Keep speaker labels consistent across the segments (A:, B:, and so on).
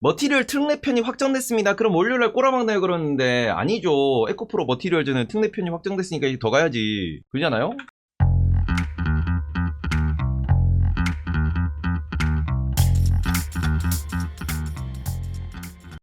A: 머티리얼 특례 편이 확정됐습니다. 그럼 월요일날 꼬라박나요 그러는데 아니죠. 에코프로 머티리얼즈는 특례 편이 확정됐으니까 이제 더 가야지. 그러잖아요?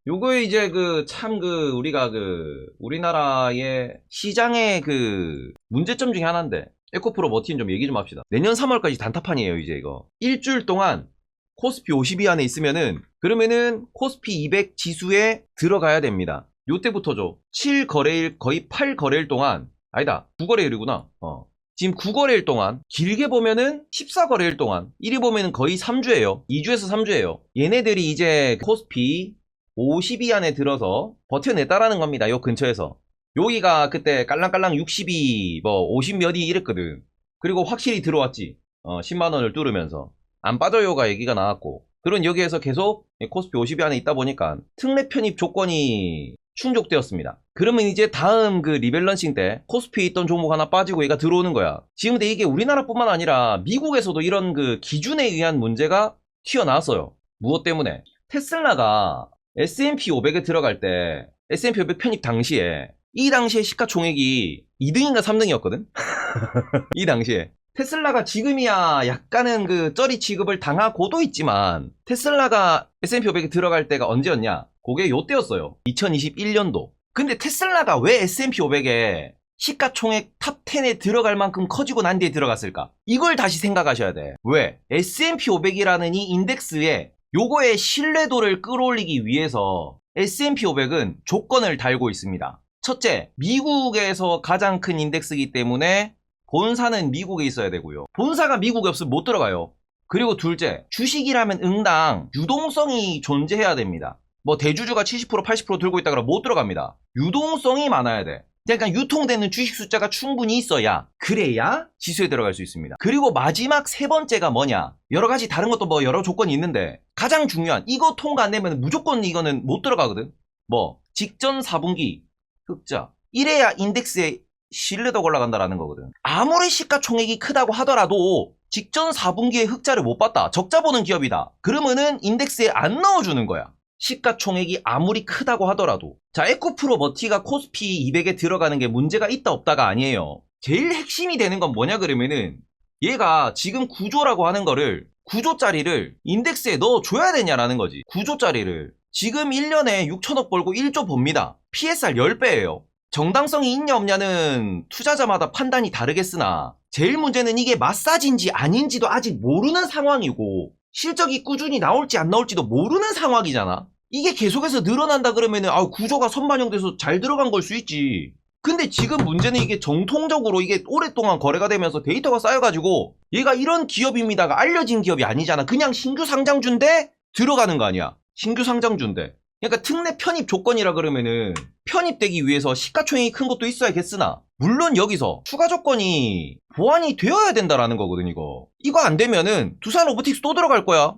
A: 요거에 이제 그 참그 우리가 그 우리나라의 시장의 그 문제점 중에 하나인데 에코프로 머티는 좀 얘기 좀 합시다. 내년 3월까지 단타판이에요 이제 이거. 일주일 동안 코스피 50위 안에 있으면은 그러면은 코스피 200 지수에 들어가야 됩니다. 요때부터죠. 7거래일 거의 8거래일 동안 아니다 9거래일이구나. 어. 지금 9거래일 동안 길게 보면은 14거래일 동안 1위 보면은 거의 3주예요. 2주에서 3주예요. 얘네들이 이제 코스피 50위 안에 들어서 버텨냈다라는 겁니다. 요 근처에서. 여기가 그때 깔랑깔랑 60위 뭐 50몇위 이랬거든. 그리고 확실히 들어왔지. 어, 10만 원을 뚫으면서. 안 빠져요가 얘기가 나왔고. 그런 여기에서 계속 코스피 50위 안에 있다 보니까 특례 편입 조건이 충족되었습니다. 그러면 이제 다음 그 리밸런싱 때 코스피에 있던 종목 하나 빠지고 얘가 들어오는 거야. 지금 근데 이게 우리나라뿐만 아니라 미국에서도 이런 그 기준에 의한 문제가 튀어나왔어요. 무엇 때문에? 테슬라가 S&P 500에 들어갈 때 S&P 500 편입 당시에 이 당시에 시가총액이 2등인가 3등이었거든? 이 당시에. 테슬라가 지금이야 약간은 그 쩌리 취급을 당하고도 있지만 테슬라가 S&P 500에 들어갈 때가 언제였냐? 그게 요때였어요. 2021년도. 근데 테슬라가 왜 S&P 500에 시가총액 탑 10에 들어갈 만큼 커지고 난 뒤에 들어갔을까? 이걸 다시 생각하셔야 돼. 왜? S&P 500이라는 이 인덱스에 요거의 신뢰도를 끌어올리기 위해서 S&P 500은 조건을 달고 있습니다. 첫째, 미국에서 가장 큰 인덱스이기 때문에 본사는 미국에 있어야 되고요. 본사가 미국에 없으면 못 들어가요. 그리고 둘째, 주식이라면 응당 유동성이 존재해야 됩니다. 뭐 대주주가 70% 80% 들고 있다 그러면 못 들어갑니다. 유동성이 많아야 돼. 그러니까 유통되는 주식 숫자가 충분히 있어야 그래야 지수에 들어갈 수 있습니다. 그리고 마지막 세 번째가 뭐냐? 여러 가지 다른 것도 뭐 여러 조건이 있는데 가장 중요한 이거 통과 안 되면 무조건 이거는 못 들어가거든. 뭐 직전 4분기 흑자 이래야 인덱스에 신뢰도가 올라간다라는 거거든. 아무리 시가총액이 크다고 하더라도 직전 4분기에 흑자를 못 봤다. 적자 보는 기업이다. 그러면은 인덱스에 안 넣어주는 거야. 시가총액이 아무리 크다고 하더라도 자 에코프로 머티가 코스피 200에 들어가는 게 문제가 있다 없다가 아니에요 제일 핵심이 되는 건 뭐냐 그러면은 얘가 지금 구조라고 하는 거를 구조짜리를 인덱스에 넣어줘야 되냐라는 거지 구조짜리를 지금 1년에 6천억 벌고 1조 법니다 PSR 10배예요 정당성이 있냐 없냐는 투자자마다 판단이 다르겠으나 제일 문제는 이게 마사지인지 아닌지도 아직 모르는 상황이고 실적이 꾸준히 나올지 안 나올지도 모르는 상황이잖아. 이게 계속해서 늘어난다 그러면은 아 구조가 선반영돼서 잘 들어간 걸 수 있지. 근데 지금 문제는 이게 정통적으로 이게 오랫동안 거래가 되면서 데이터가 쌓여가지고 얘가 이런 기업입니다가 알려진 기업이 아니잖아. 그냥 신규 상장주인데 들어가는 거 아니야. 신규 상장주인데. 그러니까 특례 편입 조건이라 그러면은 편입되기 위해서 시가총액이 큰 것도 있어야 겠으나 물론 여기서 추가 조건이 보완이 되어야 된다라는 거거든 이거. 이거 안 되면은 두산 로보틱스 또 들어갈 거야.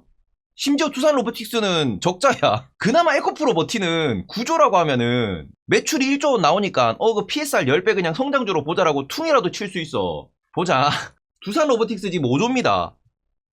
A: 심지어 두산 로보틱스는 적자야. 그나마 에코프로 버티는 구조라고 하면은 매출이 1조 원 나오니까 어 그 PSR 10배 그냥 성장주로 보자라고 퉁이라도 칠 수 있어. 보자. 두산 로보틱스 지금 5조입니다.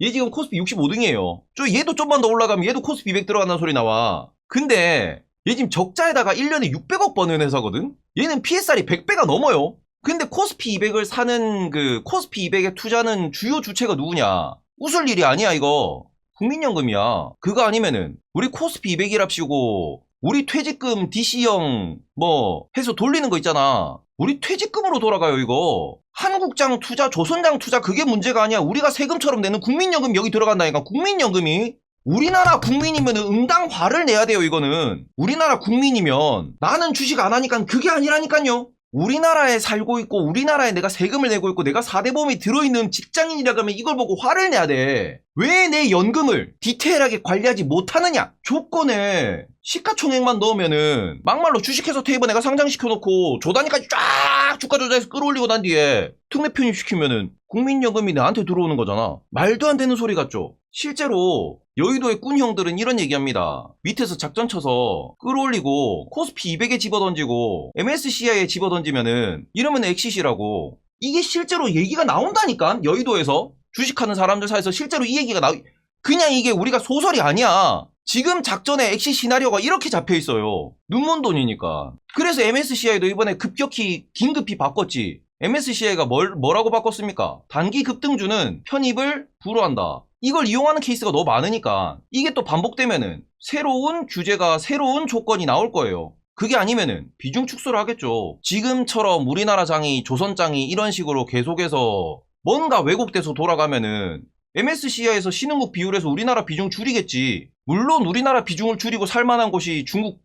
A: 얘 지금 코스피 65등이에요. 저 얘도 좀만 더 올라가면 얘도 코스피 200 들어간다는 소리 나와 근데 얘 지금 적자에다가 1년에 600억 버는 회사거든? 얘는 PSR이 100배가 넘어요. 근데 코스피 200을 사는 그 코스피 200에 투자는 주요 주체가 누구냐? 웃을 일이 아니야 이거. 국민연금이야. 그거 아니면은 우리 코스피 200이랍시고 우리 퇴직금 DC형 뭐 해서 돌리는 거 있잖아. 우리 퇴직금으로 돌아가요 이거. 한국장 투자, 조선장 투자 그게 문제가 아니야. 우리가 세금처럼 내는 국민연금 여기 들어간다니까. 국민연금이 우리나라 국민이면 응당 화를 내야 돼요, 이거는. 우리나라 국민이면 나는 주식 안 하니까 그게 아니라니까요. 우리나라에 살고 있고 우리나라에 내가 세금을 내고 있고 내가 4대 보험이 들어있는 직장인이라 그러면 이걸 보고 화를 내야 돼. 왜 내 연금을 디테일하게 관리하지 못하느냐? 조건에 시가총액만 넣으면은 막말로 주식회사 테이블 내가 상장시켜놓고 조단위까지 쫙 주가 조작해서 끌어올리고 난 뒤에 특례 편입시키면은 국민연금이 나한테 들어오는 거잖아. 말도 안 되는 소리 같죠? 실제로 여의도의 꾼 형들은 이런 얘기합니다. 밑에서 작전 쳐서 끌어올리고 코스피 200에 집어던지고 MSCI에 집어던지면은 이러면 엑시시라고 이게 실제로 얘기가 나온다니까 여의도에서 주식하는 사람들 사이에서 실제로 이 얘기가 나 그냥 이게 우리가 소설이 아니야. 지금 작전의 엑시 시나리오가 이렇게 잡혀 있어요. 눈먼 돈이니까. 그래서 MSCI도 이번에 급격히 긴급히 바꿨지. MSCI가 뭘, 뭐라고 바꿨습니까? 단기 급등주는 편입을 불허한다. 이걸 이용하는 케이스가 너무 많으니까 이게 또 반복되면은 새로운 규제가 새로운 조건이 나올 거예요. 그게 아니면은 비중 축소를 하겠죠. 지금처럼 우리나라 장이 조선 장이 이런 식으로 계속해서 뭔가 왜곡돼서 돌아가면은 MSCI에서 신흥국 비율에서 우리나라 비중 줄이겠지. 물론 우리나라 비중을 줄이고 살만한 곳이 중국,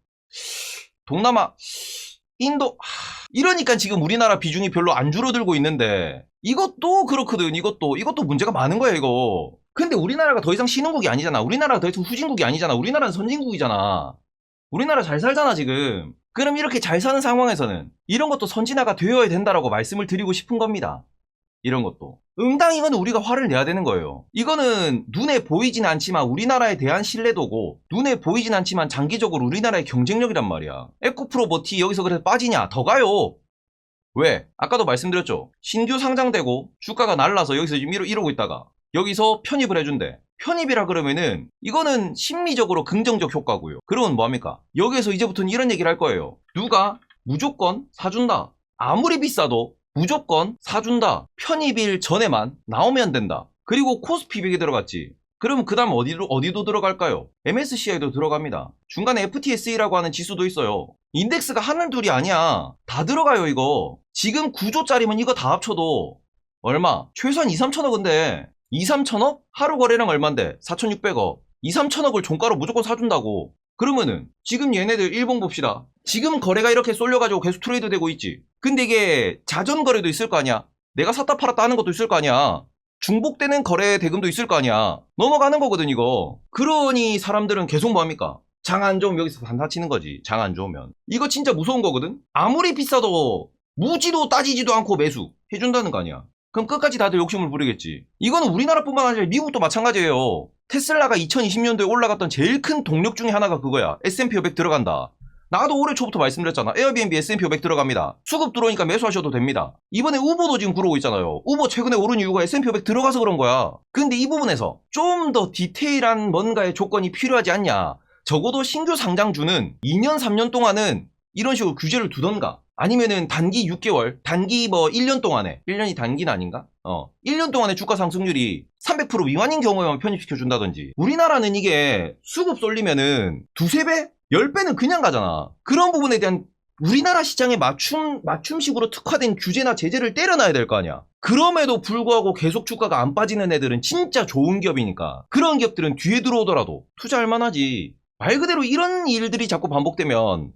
A: 동남아, 인도, 하, 이러니까 지금 우리나라 비중이 별로 안 줄어들고 있는데 이것도 그렇거든. 이것도 이것도 문제가 많은 거야 이거. 근데 우리나라가 더 이상 신흥국이 아니잖아. 우리나라가 더 이상 후진국이 아니잖아. 우리나라는 선진국이잖아. 우리나라 잘 살잖아 지금. 그럼 이렇게 잘 사는 상황에서는 이런 것도 선진화가 되어야 된다라고 말씀을 드리고 싶은 겁니다. 이런 것도. 응당 이거는 우리가 화를 내야 되는 거예요. 이거는 눈에 보이진 않지만 우리나라에 대한 신뢰도고 눈에 보이진 않지만 장기적으로 우리나라의 경쟁력이란 말이야. 에코프로 뭐티 여기서 그래서 빠지냐? 더 가요. 왜? 아까도 말씀드렸죠. 신규 상장되고 주가가 날라서 여기서 지금 이러, 이러고 있다가 여기서 편입을 해준대. 편입이라 그러면은 이거는 심리적으로 긍정적 효과고요. 그러면 뭐합니까? 여기에서 이제부터는 이런 얘기를 할 거예요. 누가 무조건 사준다. 아무리 비싸도 무조건 사준다. 편입일 전에만 나오면 된다. 그리고 코스피 100에 들어갔지. 그럼 그 다음 어디로, 어디도 들어갈까요? MSCI도 들어갑니다. 중간에 FTSE라고 하는 지수도 있어요. 인덱스가 하늘 둘이 아니야. 다 들어가요, 이거. 지금 9조짜리면 이거 다 합쳐도 얼마? 최소한 2, 3천억인데 2, 3천억? 하루 거래량 얼만데? 4,600억. 2, 3천억을 종가로 무조건 사준다고. 그러면은 지금 얘네들 일봉 봅시다. 지금 거래가 이렇게 쏠려가지고 계속 트레이드 되고 있지. 근데 이게 자전 거래도 있을 거 아니야. 내가 샀다 팔았다 하는 것도 있을 거 아니야. 중복되는 거래 대금도 있을 거 아니야. 넘어가는 거거든 이거. 그러니 사람들은 계속 뭐합니까? 장 안 좋으면 여기서 단타 치는 거지. 장 안 좋으면. 이거 진짜 무서운 거거든. 아무리 비싸도 무지도 따지지도 않고 매수 해준다는 거 아니야. 그럼 끝까지 다들 욕심을 부리겠지. 이거는 우리나라뿐만 아니라 미국도 마찬가지예요. 테슬라가 2020년도에 올라갔던 제일 큰 동력 중에 하나가 그거야. S&P 500 들어간다. 나도 올해 초부터 말씀드렸잖아. 에어비앤비 S&P 500 들어갑니다. 수급 들어오니까 매수하셔도 됩니다. 이번에 우보도 지금 그러고 있잖아요. 우보 최근에 오른 이유가 S&P 500 들어가서 그런 거야. 근데 이 부분에서 좀 더 디테일한 뭔가의 조건이 필요하지 않냐. 적어도 신규 상장주는 2년, 3년 동안은 이런 식으로 규제를 두던가. 아니면은 단기 6개월, 단기 뭐 1년 동안에, 1년이 단기는 아닌가? 어, 1년 동안에 주가 상승률이 300% 미만인 경우에만 편입시켜 준다든지. 우리나라는 이게 수급 쏠리면은 두세 배? 10배는 그냥 가잖아. 그런 부분에 대한 우리나라 시장에 맞춤, 맞춤식으로 특화된 규제나 제재를 때려놔야 될 거 아니야. 그럼에도 불구하고 계속 주가가 안 빠지는 애들은 진짜 좋은 기업이니까. 그런 기업들은 뒤에 들어오더라도 투자할 만하지. 말 그대로 이런 일들이 자꾸 반복되면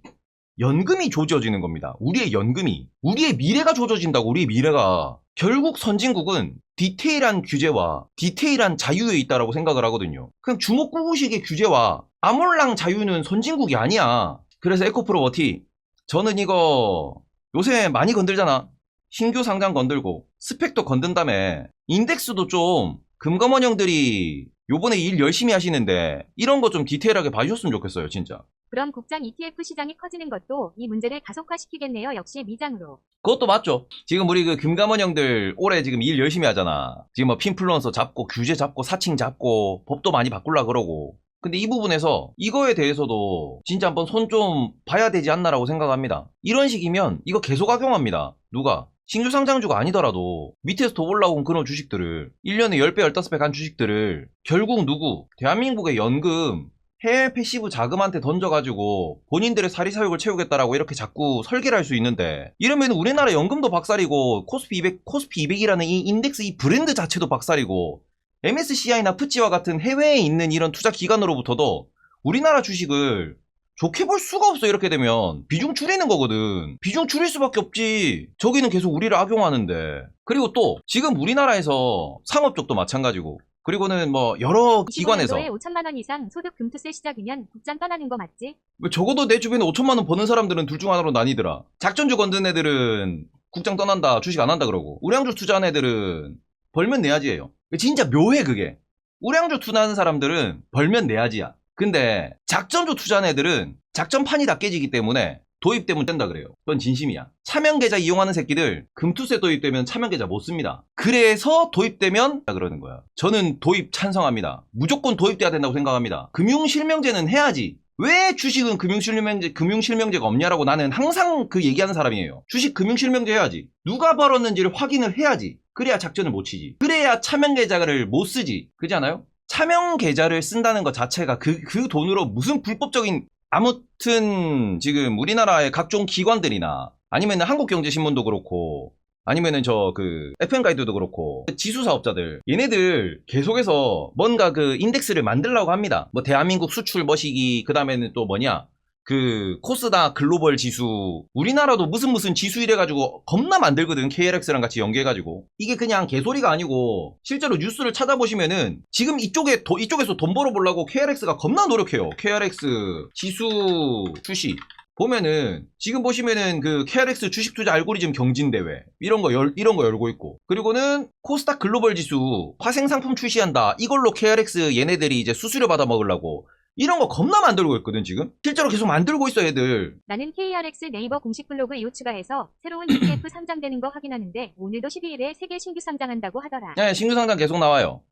A: 연금이 조져지는 겁니다. 우리의 연금이. 우리의 미래가 조져진다고, 우리의 미래가. 결국 선진국은 디테일한 규제와 디테일한 자유에 있다라고 생각을 하거든요. 그냥 주먹구구식의 규제와 아몰랑 자유는 선진국이 아니야. 그래서 에코프로 워티. 저는 이거 요새 많이 건들잖아. 신규 상장 건들고 스펙도 건든 다음에 인덱스도 좀 금감원 형들이 요번에 일 열심히 하시는데 이런 거 좀 디테일하게 봐주셨으면 좋겠어요, 진짜.
B: 그럼 국장 ETF 시장이 커지는 것도 이 문제를 가속화시키겠네요. 역시 미장으로.
A: 그것도 맞죠. 지금 우리 그 금감원 형들 올해 지금 일 열심히 하잖아. 지금 뭐 핀플루언서 잡고 규제 잡고 사칭 잡고 법도 많이 바꾸려 그러고. 근데 이 부분에서 이거에 대해서도 진짜 한번 손 좀 봐야 되지 않나라고 생각합니다. 이런 식이면 이거 계속 악용합니다. 누가? 신규 상장주가 아니더라도 밑에서 더 올라온 그런 주식들을 1년에 10배, 15배 간 주식들을 결국 누구? 대한민국의 연금 해외 패시브 자금한테 던져가지고 본인들의 사리사욕을 채우겠다라고 이렇게 자꾸 설계를 할 수 있는데 이러면 우리나라 연금도 박살이고 코스피 200, 코스피 200이라는 이 인덱스 이 브랜드 자체도 박살이고 MSCI나 푸찌와 같은 해외에 있는 이런 투자 기관으로부터도 우리나라 주식을 좋게 볼 수가 없어 이렇게 되면. 비중 줄이는 거거든. 비중 줄일 수밖에 없지. 저기는 계속 우리를 악용하는데. 그리고 또 지금 우리나라에서 상업 쪽도 마찬가지고 그리고는 뭐 여러 기관에서
B: 25년도에 5천만 원 이상 소득 금투세 시작이면 국장 떠나는 거 맞지?
A: 뭐 적어도 내 주변에 5천만 원 버는 사람들은 둘 중 하나로 나뉘더라. 작전주 건든 애들은 국장 떠난다, 주식 안 한다 그러고 우량주 투자한 애들은 벌면 내야지예요. 진짜 묘해 그게. 우량주 투자하는 사람들은 벌면 내야지야. 근데 작전주 투자한 애들은 작전판이 다 깨지기 때문에 도입되면 된다 그래요. 그건 진심이야. 차명 계좌 이용하는 새끼들 금투세 도입되면 차명 계좌 못 씁니다. 그래서 도입되면 그러는 거야. 저는 도입 찬성합니다. 무조건 도입돼야 된다고 생각합니다. 금융 실명제는 해야지. 왜 주식은 금융실명제, 금융실명제가 없냐라고 나는 항상 그 얘기하는 사람이에요. 주식 금융실명제 해야지. 누가 벌었는지를 확인을 해야지. 그래야 작전을 못 치지. 그래야 차명 계좌를 못 쓰지. 그지 않아요? 차명 계좌를 쓴다는 것 자체가 그, 그 돈으로 무슨 불법적인 아무튼 지금 우리나라의 각종 기관들이나 아니면 한국경제신문도 그렇고 아니면은 저 그 FM 가이드도 그렇고 지수 사업자들 얘네들 계속해서 뭔가 그 인덱스를 만들려고 합니다. 뭐 대한민국 수출 머시기 그 다음에는 또 뭐냐 그 코스닥 글로벌 지수 우리나라도 무슨 무슨 지수 이래가지고 겁나 만들거든 KLX랑 같이 연계해가지고. 이게 그냥 개소리가 아니고 실제로 뉴스를 찾아보시면은 지금 이쪽에 도- 이쪽에서 돈 벌어보려고 KLX가 겁나 노력해요. KLX 지수 출시. 보면은 지금 보시면은 그 KRX 주식 투자 알고리즘 경진 대회 이런 거 열, 이런 거 열고 있고. 그리고는 코스닥 글로벌 지수 화생 상품 출시한다. 이걸로 KRX 얘네들이 이제 수수료 받아 먹으려고 이런 거 겁나 만들고 있거든 지금. 실제로 계속 만들고 있어 얘들.
B: 나는 KRX 네이버 공식 블로그 이후 추가해서 새로운 ETF 상장되는 거 확인하는데 오늘도 12일에 세계 신규 상장한다고 하더라.
A: 네, 신규 상장 계속 나와요.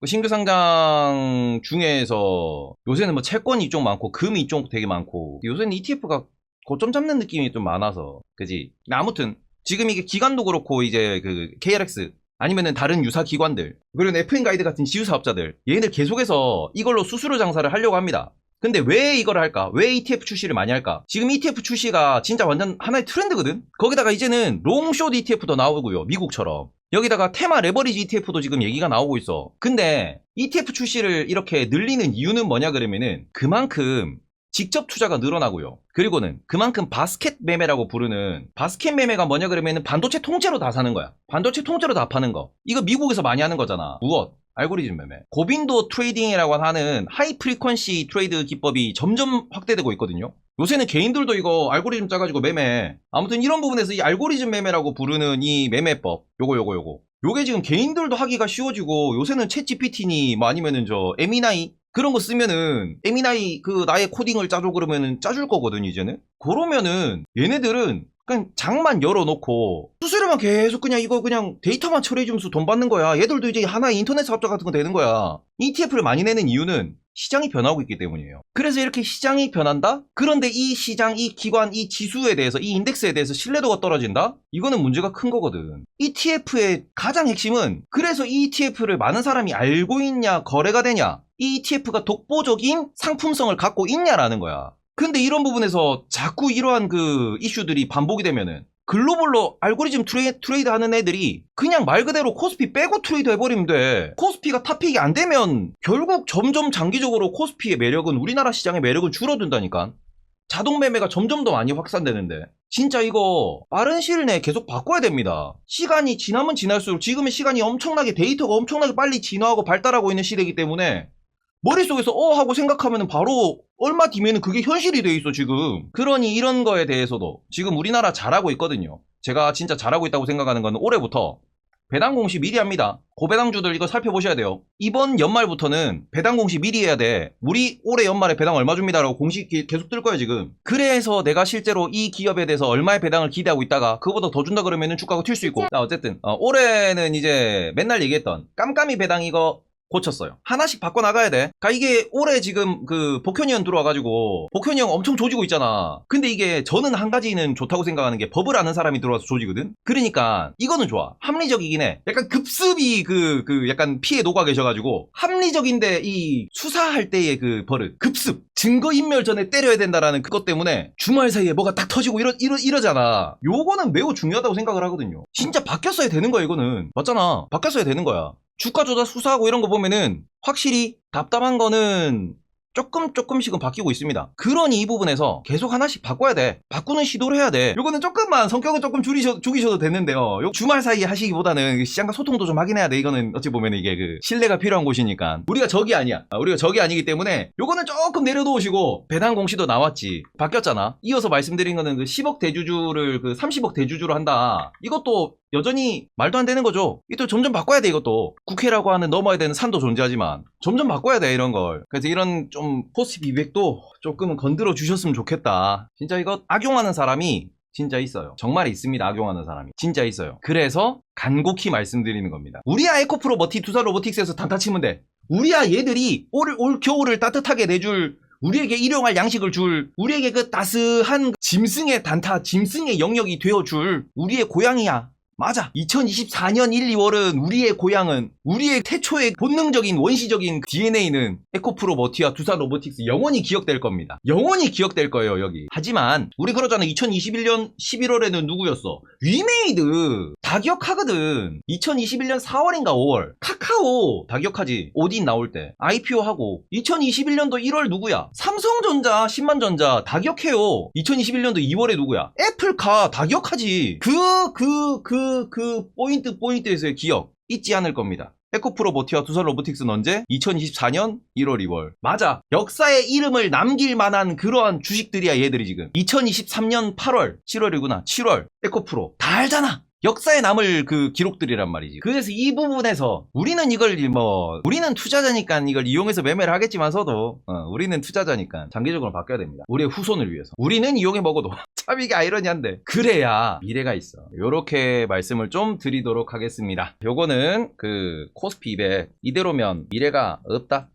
A: 그 신규 상장 중에서 요새는 뭐 채권 이쪽 많고 금 이쪽 되게 많고 요새는 ETF가 고점 잡는 느낌이 좀 많아서 그지? 아무튼 지금 이게 기관도 그렇고 이제 그 KRX 아니면은 다른 유사 기관들 그리고 FN 가이드 같은 지유 사업자들 얘네들 계속해서 이걸로 수수료 장사를 하려고 합니다. 근데 왜 이걸 할까? 왜 ETF 출시를 많이 할까? 지금 ETF 출시가 진짜 완전 하나의 트렌드거든? 거기다가 이제는 롱숏 ETF도 나오고요. 미국처럼. 여기다가 테마 레버리지 ETF도 지금 얘기가 나오고 있어. 근데 ETF 출시를 이렇게 늘리는 이유는 뭐냐 그러면은 그만큼 직접 투자가 늘어나고요. 그리고는 그만큼 바스켓 매매라고 부르는 바스켓 매매가 뭐냐 그러면은 반도체 통째로 다 사는 거야. 반도체 통째로 다 파는 거. 이거 미국에서 많이 하는 거잖아. 무엇? 알고리즘 매매. 고빈도 트레이딩이라고 하는 하이 프리퀀시 트레이드 기법이 점점 확대되고 있거든요. 요새는 개인들도 이거 알고리즘 짜가지고 매매. 아무튼 이런 부분에서 이 알고리즘 매매라고 부르는 이 매매법. 요거 요거 요거. 요게 지금 개인들도 하기가 쉬워지고 요새는 챗 GPT니 뭐 아니면은 저 에미나이 그런 거 쓰면은 에미나이 그 나의 코딩을 짜줘 그러면은 짜줄 거거든 이제는. 그러면은 얘네들은 그냥 장만 열어놓고 수수료만 계속 그냥 이거 그냥 데이터만 처리해주면서 돈 받는 거야. 얘들도 이제 하나의 인터넷 사업자 같은 거 되는 거야. ETF를 많이 내는 이유는 시장이 변하고 있기 때문이에요. 그래서 이렇게 시장이 변한다? 그런데 이 시장, 이 기관, 이 지수에 대해서, 이 인덱스에 대해서 신뢰도가 떨어진다? 이거는 문제가 큰 거거든. ETF의 가장 핵심은 그래서 이 ETF를 많은 사람이 알고 있냐, 거래가 되냐, 이 ETF가 독보적인 상품성을 갖고 있냐라는 거야. 근데 이런 부분에서 자꾸 이러한 그 이슈들이 반복이 되면은 글로벌로 알고리즘 트레이, 트레이드 하는 애들이 그냥 말 그대로 코스피 빼고 트레이드 해버리면 돼. 코스피가 탑픽이 안 되면 결국 점점 장기적으로 코스피의 매력은 우리나라 시장의 매력은 줄어든다니까. 자동 매매가 점점 더 많이 확산되는데 진짜 이거 빠른 시일 내에 계속 바꿔야 됩니다. 시간이 지나면 지날수록 지금의 시간이 엄청나게 데이터가 엄청나게 빨리 진화하고 발달하고 있는 시대이기 때문에 머릿속에서 어 하고 생각하면 바로 얼마 뒤면은 그게 현실이 돼 있어 지금. 그러니 이런 거에 대해서도 지금 우리나라 잘하고 있거든요. 제가 진짜 잘하고 있다고 생각하는 건 올해부터 배당 공시 미리 합니다. 고배당주들 이거 살펴보셔야 돼요. 이번 연말부터는 배당 공시 미리 해야 돼. 우리 올해 연말에 배당 얼마 줍니다 라고 공시 기- 계속 뜰 거야 지금. 그래서 내가 실제로 이 기업에 대해서 얼마의 배당을 기대하고 있다가 그거보다 더 준다 그러면은 주가가 튈 수 있고. 자 어쨌든 어, 올해는 이제 맨날 얘기했던 깜깜이 배당 이거 고쳤어요. 하나씩 바꿔 나가야 돼. 그니까 이게 올해 지금 그 복현이 형 들어와가지고 복현이 형 엄청 조지고 있잖아. 근데 이게 저는 한 가지는 좋다고 생각하는 게 법을 아는 사람이 들어와서 조지거든? 그러니까 이거는 좋아. 합리적이긴 해. 약간 급습이 그, 그 약간 피해 녹아 계셔가지고 합리적인데 이 수사할 때의 그 버릇. 급습. 증거 인멸 전에 때려야 된다라는 그것 때문에 주말 사이에 뭐가 딱 터지고 이러, 이러, 이러잖아. 요거는 매우 중요하다고 생각을 하거든요. 진짜 바뀌었어야 되는 거야, 이거는. 맞잖아. 바뀌었어야 되는 거야. 주가 조작 수사하고 이런 거 보면은 확실히 답답한 거는 조금 조금씩은 바뀌고 있습니다. 그러니 이 부분에서 계속 하나씩 바꿔야 돼. 바꾸는 시도를 해야 돼. 요거는 조금만 성격은 조금 줄이셔, 죽이셔도 되는데요. 요 주말 사이에 하시기보다는 시장과 소통도 좀 하긴 해야 돼. 이거는 어찌 보면 이게 그 신뢰가 필요한 곳이니까. 우리가 적이 아니야. 아, 우리가 적이 아니기 때문에 요거는 조금 내려놓으시고 배당 공시도 나왔지. 바뀌었잖아. 이어서 말씀드린 거는 그 10억 대주주를 그 30억 대주주로 한다. 이것도 여전히 말도 안 되는 거죠. 이또 점점 바꿔야 돼 이것도. 국회라고 하는 넘어야 되는 산도 존재하지만 점점 바꿔야 돼 이런 걸. 그래서 이런 좀 포스 비백도 조금은 건드려 주셨으면 좋겠다. 진짜 이거 악용하는 사람이 진짜 있어요. 정말 있습니다. 악용하는 사람이. 진짜 있어요. 그래서 간곡히 말씀드리는 겁니다. 우리야 에코프로 머티 투사 로보틱스에서 단타 치면 돼. 우리야 얘들이 올, 올 겨울을 따뜻하게 내줄 우리에게 일용할 양식을 줄 우리에게 그 따스한 짐승의 단타 짐승의 영역이 되어줄 우리의 고향이야 맞아. 2024년 1, 2월은 우리의 고향은 우리의 태초의 본능적인 원시적인 DNA는 에코프로 머티와 두사 로보틱스 영원히 기억될 겁니다. 영원히 기억될 거예요 여기. 하지만 우리 그러잖아 2021년 11월에는 누구였어? 위메이드! 다 기억하거든. 2021년 4월인가 5월. 카카오! 다 기억하지? 오딘 나올 때. IPO 하고. 2021년도 1월 누구야? 삼성전자 10만전자 다 기억해요. 2021년도 2월에 누구야? 애플카 다 기억하지. 그 그 그그 포인트 포인트에서의 기억 잊지 않을 겁니다 에코프로 모티와 두산 로보틱스는 언제? 2024년 1월 2월. 맞아. 역사의 이름을 남길 만한 그러한 주식들이야, 얘들이 지금. 2023년 8월, 7월이구나. 7월. 에코프로. 다 알잖아. 역사에 남을 그 기록들이란 말이지. 그래서 이 부분에서 우리는 이걸 뭐 우리는 투자자니까 이걸 이용해서 매매를 하겠지만서도 어, 우리는 투자자니까 장기적으로 바뀌어야 됩니다. 우리의 후손을 위해서. 우리는 이용해 먹어도 참 이게 아이러니한데 그래야 미래가 있어. 요렇게 말씀을 좀 드리도록 하겠습니다. 요거는 그 코스피 200 이대로면 미래가 없다.